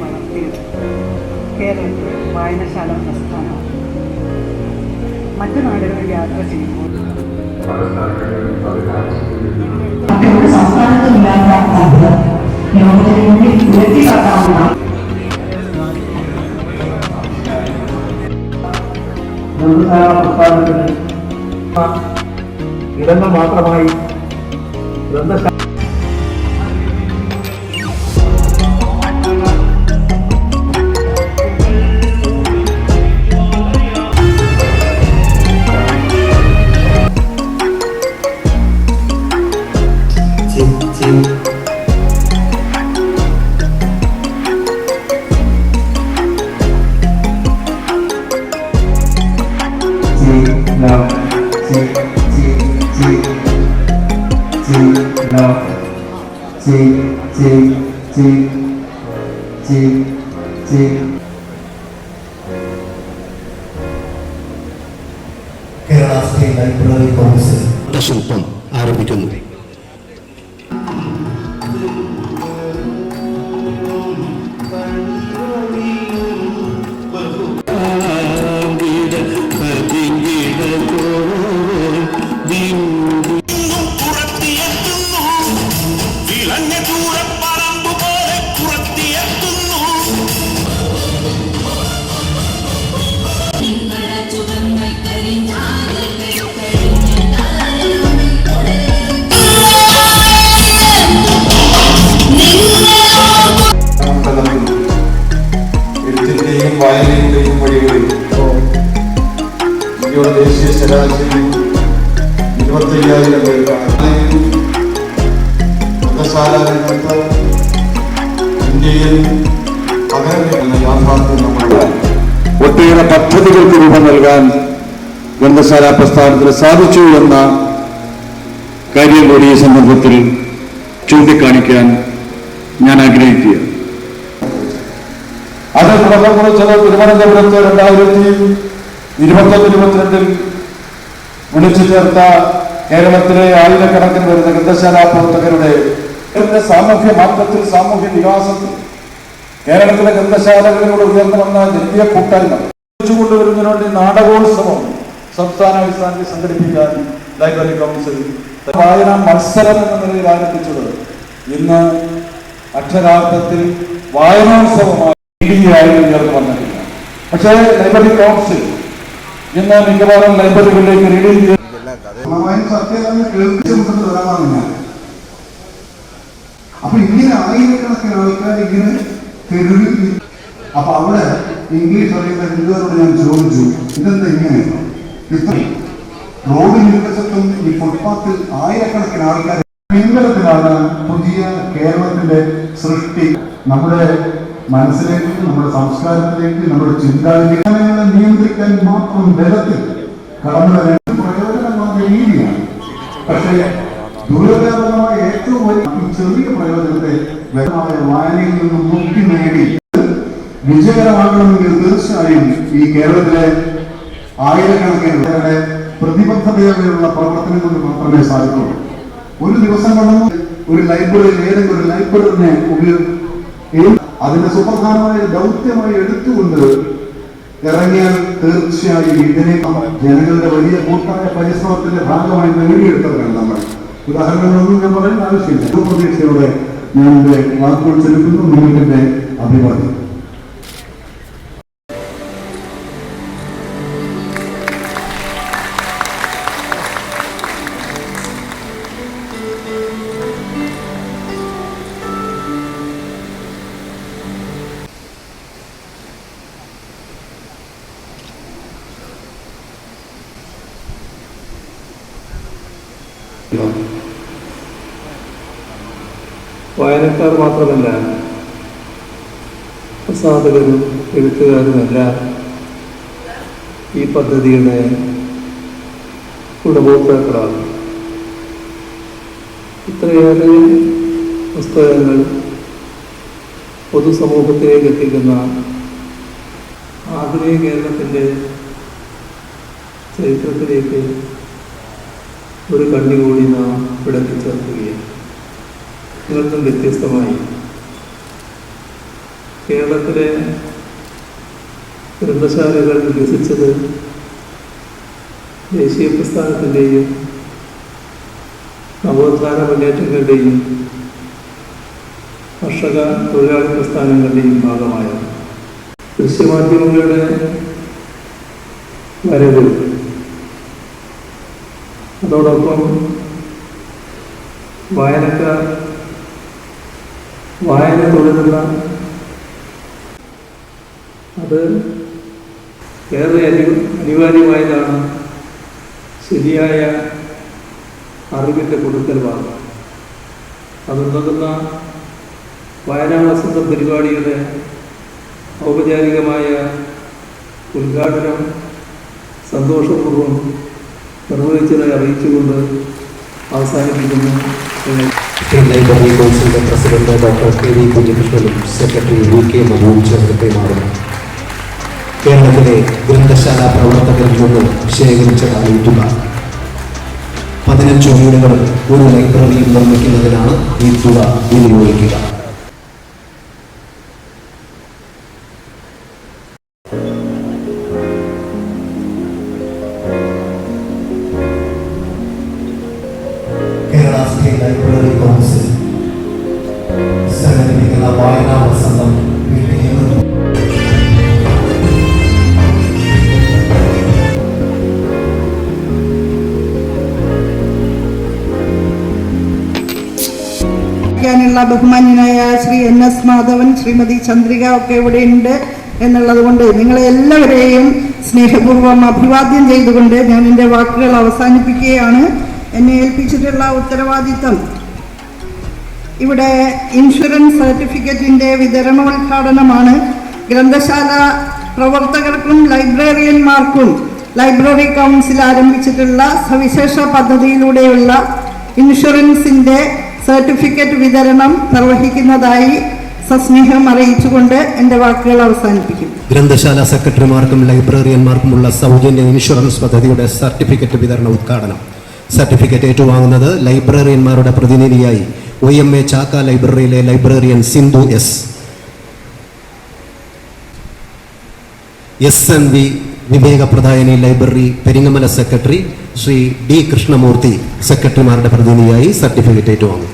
വളർത്തിയത് കേരളത്തിൽ വായനശാല പ്രസ്ഥാനമാണ് മറ്റു നാടുകളിൽ യാത്ര ചെയ്യുമ്പോൾ സംസ്ഥാനത്തുമില്ലാത്ത അത് ലോകത്തിന് മുന്നിൽ ഇടങ്ങൾ മാത്രമായി ഗ്രന്ഥശാല കേരള സ്റ്റേറ്റ് ലൈബ്രറി കൗൺസിൽ ശില്പം ആരംഭിക്കുന്നു. ഒട്ടേറെ പദ്ധതികൾക്ക് രൂപം നൽകാൻ ഗ്രന്ഥശാല പ്രസ്ഥാനത്തിന് സാധിച്ചു എന്ന കാര്യം കൂടി ഈ സന്ദർഭത്തിൽ ചൂണ്ടിക്കാണിക്കാൻ ഞാൻ ആഗ്രഹിക്കുക അത് തുടക്കം കുറിച്ചത് തിരുവനന്തപുരത്ത് രണ്ടായിരത്തി ഇരുപത്തൊന്ന് ഇരുപത്തിരണ്ടിൽ വിളിച്ചു ചേർത്ത കേരളത്തിലെ ആയിരക്കണക്കിന് വരുന്ന ഗ്രന്ഥശാല പ്രവർത്തകരുടെ സാമൂഹ്യ മാറ്റത്തിൽ സാമൂഹ്യ വികാസത്തിൽ കേരളത്തിലെ ഗ്രന്ഥശാലകളിലൂടെ ഉയർന്നു വന്ന ജനകീയ കൂട്ടായ്മ കൊണ്ടുവരുന്നതിനുവേണ്ടി നാടകോത്സവം സംസ്ഥാന അടിസ്ഥാനത്തിൽ സംഘടിപ്പിക്കാൻ ലൈബ്രറി കൗൺസിൽ വായന മത്സരം എന്ന നിലയിൽ ആരംഭിച്ചത് ഇന്ന് അക്ഷരാർത്ഥത്തിൽ വായനോത്സവമായി ഉയർന്നു വന്നിട്ടില്ല പക്ഷേ ലൈബ്രറി കൗൺസിൽ ഇന്ന് മിക്കവാറും ലൈബ്രറികളിലേക്ക് റീഡിംഗ് അപ്പൊ ഇങ്ങനെ ആയിരക്കണക്കിന് ആൾക്കാർ ഇങ്ങനെ തെരുവിൽ അപ്പൊ അവിടെ ഇംഗ്ലീഷ് അറിയുന്ന രണ്ടുപേരോട് ഞാൻ ചോദിച്ചു ഇതെന്താ ഇങ്ങനെ? ഇത്ര റോഡിൽ ഇരുവശത്തും ഈ ഫുട്പാത്തിൽ ആയിരക്കണക്കിന് ആൾക്കാർ പിൻബലത്തിലാണ് പുതിയ കേരളത്തിന്റെ സൃഷ്ടി. നമ്മുടെ മനസ്സിലേക്ക് നമ്മുടെ സംസ്കാരത്തിലേക്ക് നമ്മുടെ ചിന്താഗതി നിയന്ത്രിക്കാൻ മാത്രം ബലത്തിൽ കടന്നു പ്രയോജനത്തെ വ്യക്തമായ വായനയിൽ നിന്നും മുക്തി നേടി. വിജയകരമാകണമെങ്കിൽ തീർച്ചയായും ഈ കേരളത്തിലെ ആയിരക്കണക്കിന് പ്രതിബദ്ധതയോടെയുള്ള പ്രവർത്തനം കൊണ്ട് മാത്രമേ സാധിക്കുള്ളൂ. ഒരു ദിവസം കൊണ്ട് ഒരു ലൈബ്രറിയിൽ ഏതെങ്കിലും ഒരു ലൈബ്രറിനെ ഉപയോഗ അതിന്റെ സുപ്രധാനമായ ദൗത്യമായി എടുത്തുകൊണ്ട് ഇറങ്ങിയാൽ തീർച്ചയായും ഇതിനെ ജനങ്ങളുടെ വലിയ കൂട്ടായ പരിശ്രമത്തിന്റെ ഭാഗമായി നേടിയെടുത്തവരാണ് നമ്മൾ. ഉദാഹരണങ്ങളൊന്നും ഞാൻ പറയാൻ ആവശ്യമില്ല. പ്രതീക്ഷയോടെ ഞാൻ എന്റെ വാക്കുകൾ ചെലുത്തുന്നു നിങ്ങൾക്ക് എന്റെ അഭിവാദ്യം. വായനക്കാർ മാത്രമല്ല പ്രസാധകരും എഴുത്തുകാരുമെല്ലാം ഈ പദ്ധതിയുടെ ഗുണഭോക്താക്കളാണ്. ഇത്രയേറെ പുസ്തകങ്ങൾ പൊതുസമൂഹത്തിലേക്ക് എത്തിക്കുന്ന ആധുനിക കേരളത്തിന്റെ ചരിത്രത്തിലേക്ക് ഒരു കണ്ണി കൂടി നാം വിടക്കി ചേർക്കുകയാണ് നിന്നും വ്യത്യസ്തമായി കേരളത്തിലെ ഗ്രന്ഥശാലകൾ വികസിച്ചത് ദേശീയ പ്രസ്ഥാനത്തിന്റെയും നവോത്ഥാന മുന്നേറ്റങ്ങളുടെയും കർഷക തൊഴിലാളി പ്രസ്ഥാനങ്ങളുടെയും ഭാഗമായത്. ദൃശ്യമാധ്യമങ്ങളുടെ വരവ് അതോടൊപ്പം വായനക്കാർ വായന തുടരുന്ന അത് ഏറെ അനി അനിവാര്യമായതാണ് ശരിയായ അറിവിന്റെ കൊടുക്കൽ ഭാഗം അതുണ്ടാകുന്ന വായനാ വസന്ത പരിപാടിയുടെ ഔപചാരികമായ ഉദ്ഘാടനം സന്തോഷപൂർവം നിർവഹിച്ചതായി അറിയിച്ചുകൊണ്ട് അവസാനിപ്പിക്കുന്നു. പ്രസിഡന്റ് ഡോക്ടർ കെ വി കുഞ്ഞികൃഷ്ണനും സെക്രട്ടറി വി കെ മധുവും ചേർന്ന് കൈമാറുന്നു കേരളത്തിലെ ഗ്രന്ഥശാല പ്രവർത്തകരിൽ നിന്ന് ശേഖരിച്ചതാണ് ഈ തുക പതിനഞ്ച് വീടുകൾ ഒരു ലൈബ്രറിയും നിർമ്മിക്കുന്നതിനാണ് ഈ തുക വിനിയോഗിക്കുക. ാനുള്ള ബഹുമാന്യനായ ശ്രീ എൻ എസ് മാധവൻ ശ്രീമതി ചന്ദ്രിക ഒക്കെ ഇവിടെ ഉണ്ട് എന്നുള്ളത് കൊണ്ട് നിങ്ങളെ എല്ലാവരെയും സ്നേഹപൂർവം അഭിവാദ്യം ചെയ്തുകൊണ്ട് ഞാൻ എന്റെ വാക്കുകൾ അവസാനിപ്പിക്കുകയാണ്. എന്നെ ഏൽപ്പിച്ചിട്ടുള്ള ഉത്തരവാദിത്തം. ഇവിടെ ഇൻഷുറൻസ് സർട്ടിഫിക്കറ്റിന്റെ വിതരണോദ്ഘാടനമാണ്. ഗ്രന്ഥശാല പ്രവർത്തകർക്കും ലൈബ്രറിയന്മാർക്കും ലൈബ്രറി കൗൺസിൽ ആരംഭിച്ചിട്ടുള്ള സവിശേഷ പദ്ധതിയിലൂടെയുള്ള ഇൻഷുറൻസിന്റെ സർട്ടിഫിക്കറ്റ് വിതരണം നിർവഹിക്കുന്നതായി സസ്നേഹം അറിയിച്ചുകൊണ്ട് എന്റെ വാക്കുകൾ അവസാനിപ്പിക്കും. ഗ്രന്ഥശാല സെക്രട്ടറിമാർക്കും ലൈബ്രറിയന്മാർക്കുമുള്ള സൗജന്യ ഇൻഷുറൻസ് പദ്ധതിയുടെ സർട്ടിഫിക്കറ്റ് വിതരണ ഉദ്ഘാടനം. സർട്ടിഫിക്കറ്റ് ഏറ്റുവാങ്ങുന്നത് ലൈബ്രറിയന്മാരുടെ പ്രതിനിധിയായി O M A Chakka ലൈബ്രറിയിലെ librarian Sindhu S. S N V Vivekapradayani library Peringamala secretary Shri D Krishnamurthy സെക്രട്ടറിമാരുടെ പ്രതിനിധിയായി സർട്ടിഫിക്കറ്റ് ഏറ്റുവാങ്ങും.